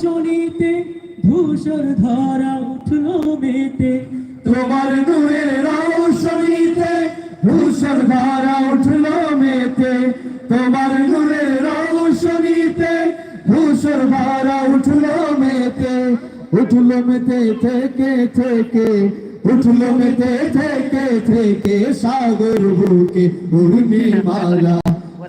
রৌশনীতে ধূসর ধারা উঠল মেতে। তোমার নূরের রৌশনীতে ভূষণ ধারা উঠল মেতে। তোমার নূরের রৌশনীতে ভূষণ ধারা উঠল মেতে। উঠল মেতে থেকে থেকে, উঠল মেতে থেকে থেকে সাগর বুকে উর্মি মালা।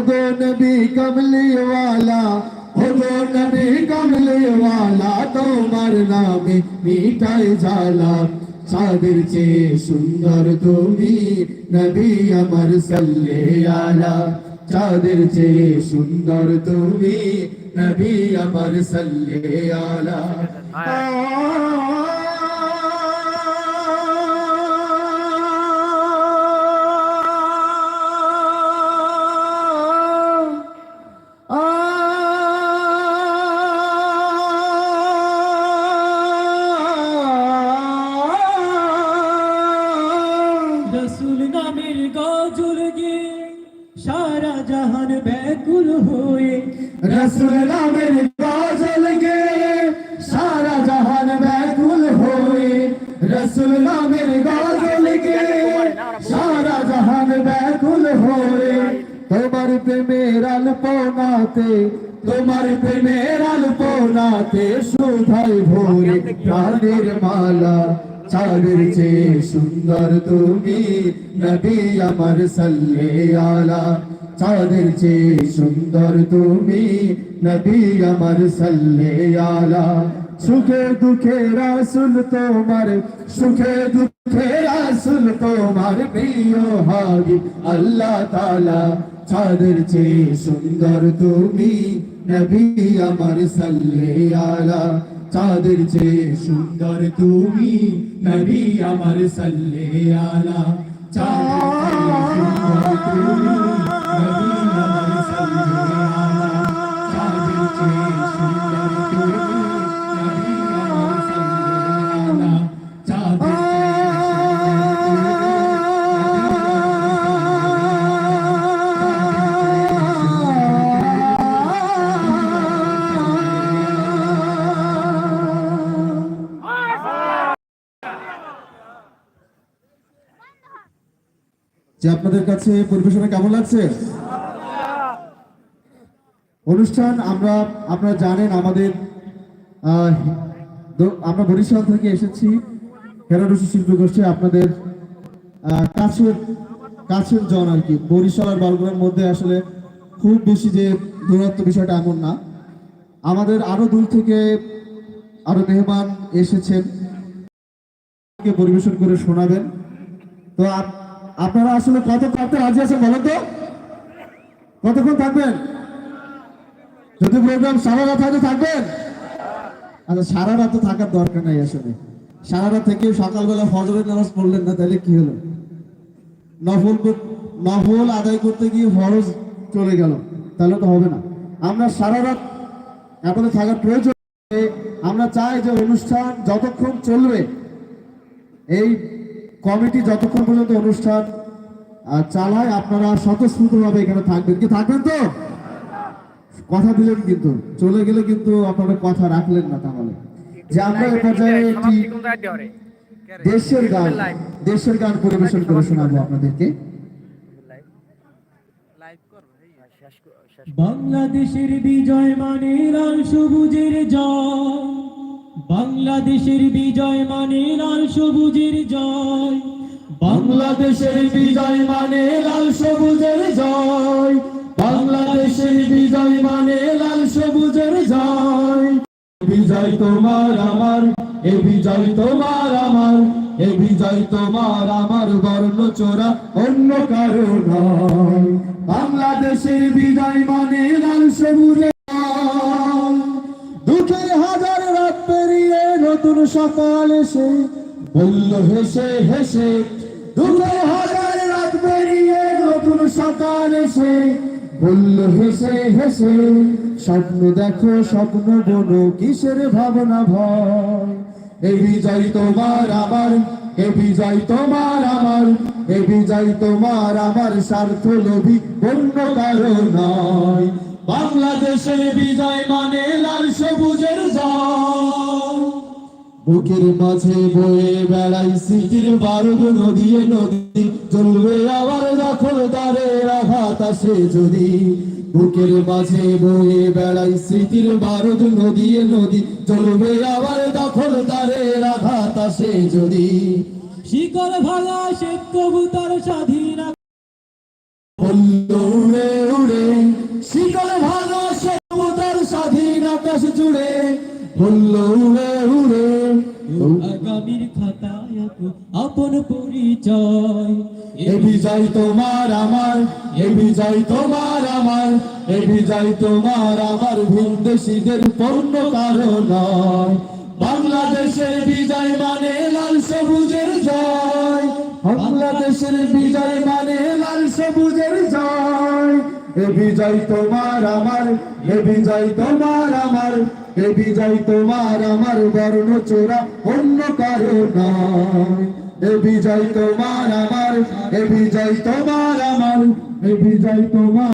গো নবী কমলিওয়ালা গো নবী কমলিওয়ালা তোমার নামে মিটাই জালা চাঁদের চেয়ে সুন্দর তুমি নবী আমার সাল্লে আলা চাঁদের চেয়ে সুন্দর তুমি নবী আমার সাল্লে আলা রসুল নামের গজল গে সারা জাহান ব্যাকুল হয়ে রসুল নামের গজল গে সারা জাহান ব্যাকুল হয়ে রসুল নামের গজল গে সারা জাহান ব্যাকুল হয়ে তোমার প্রেমের আলপনাতে তোমার প্রেমের আলপনাতে সুধাই ভোরে প্রাণের মালা চাঁদের চেয়ে সুন্দর তুমি নবী আমার সাল্লে আলা। চাঁদের চেয়ে সুন্দর তুমি নবী আমার সাল্লে আলা। সুখে দুঃখে রাসুল তোমার, সুখে দুঃখে রাসুল তোমার প্রিয় হাবি আল্লাহ তালা চাঁদের চেয়ে সুন্দর তুমি নবী আমার সাল্লে আলা। চাঁদের চেয়ে সুন্দর তুমি নবী আমার সাল্লে আলা চাঁদের চেয়ে সুন্দর তুমি যে আপনাদের কাছে পরিবেশনা কেমন লাগছে? অনুষ্ঠান আমরা, আপনারা জানেন আমাদের আমরা বরিশাল থেকে এসেছি। হেরাডুসি শিল্পী গোষ্ঠী আপনাদের কাছের কাছের জন আর কি। বরিশাল আর বালগুড়ার মধ্যে আসলে খুব বেশি যে দূরত্ব বিষয়টা এমন না। আমাদের আরও দূর থেকে আরও মেহমান এসেছেন। পরিবেশন করে শোনাবেন। তো আপনারা আসলে কত থাকতে রাজি আছেন বলেন তো? কতক্ষণ থাকবেন? যদি প্রোগ্রাম সারা রাত হয়তো থাকবেন? আচ্ছা সারা রাত তো থাকার দরকার নাই আসলে। সারা রাত থেকে সকালবেলা ফজরের নামাজ পড়লেন না, তাহলে কি হলো? নফল নফল আদায় করতে গিয়ে ফরজ চলে গেল, তাহলে তো হবে না। আমরা সারা রাত আপনাদের থাকার প্রয়োজন। আমরা চাই যে অনুষ্ঠান যতক্ষণ চলবে, এই কমিটি যতক্ষণ পর্যন্ত অনুষ্ঠান চালায় আপনারা স্বতঃস্ফূর্তভাবে এখানে থাকবেন। কি, থাকবেন তো? কথা দিলেন কিন্তু। চলে গেলে কিন্তু আপনারা কথা রাখলেন না তাহলে। যে আমরা এ পর্যায়ে একটি দেশের গান দেশের গান পরিবেশন করে শোনাবো আপনাদেরকে। বাংলাদেশের বিজয় মানে লাল সবুজের জয়। বাংলাদেশের বিজয় মানে লাল সবুজের জয়। বাংলাদেশের বিজয় মানে লাল সবুজের জয়। বাংলাদেশের বিজয় মানে লাল সবুজের জয়। বিজয় তোমার আমার, এ বিজয় তোমার আমার, এ বিজয় তোমার আমার বর্ণ চোরা অন্য কারও নয়। বাংলাদেশের বিজয় মানে লাল সবুজের। দুঃখের হাজার রাত পেরিয়ে নতুন সকাল এসে, বলল হেসে হেসে পেরিয়ে নতুন বলল, হেসে হেসে, স্বপ্ন দেখো, স্বপ্ন বনো, কিসের ভাবনা ভয়? এ বিজয় তোমার আমার, এ বিজয় তোমার আমার, এ বিজয় তোমার আমার স্বার্থ লোভী অন্য কারও নয়। বাংলাদেশের বিজয় মানে লাল সবুজের জয়। বুকের মাঝে বয়ে বেড়াই স্মৃতির বারুদ নদীয়ে নদী। জ্বলবে আবার দখল দারে আঘাত আসে যদি। বুকের মাঝে বয়ে বেড়াই স্মৃতির বারুদ নদীয়ে নদী। জ্বলবে আবার দখল দারে আঘাত আসে যদি। শিকড় ভাঙা সে কবুতর স্বাধীন বলল উড়ে উড়ে শিকল ভালো সমুদ্র স্বাধীন আকাশ জুড়ে। বলল উড়ে উড়ে আগামীর খাতায় আপন পরিচয়। এ বিজয় তোমার আমার, এ বিজয় তোমার আমার, এ বিজয় তোমার আমার ভিনদেশীদের পূর্ণ কারণ বাংলাদেশের বিজয় মানে লাল সবুজের জয়। বাংলাদেশের বিজয় মানে লাল সবুজের জয়। এ বিজয় তোমার আমার এ বিজয় তোমার আমার এ বিজয় তোমার আমার বর্ণ চোরা অন্য কারও নয়। এ বিজয় তোমার আমার এ বিজয় তোমার আমার এ বিজয় তোমার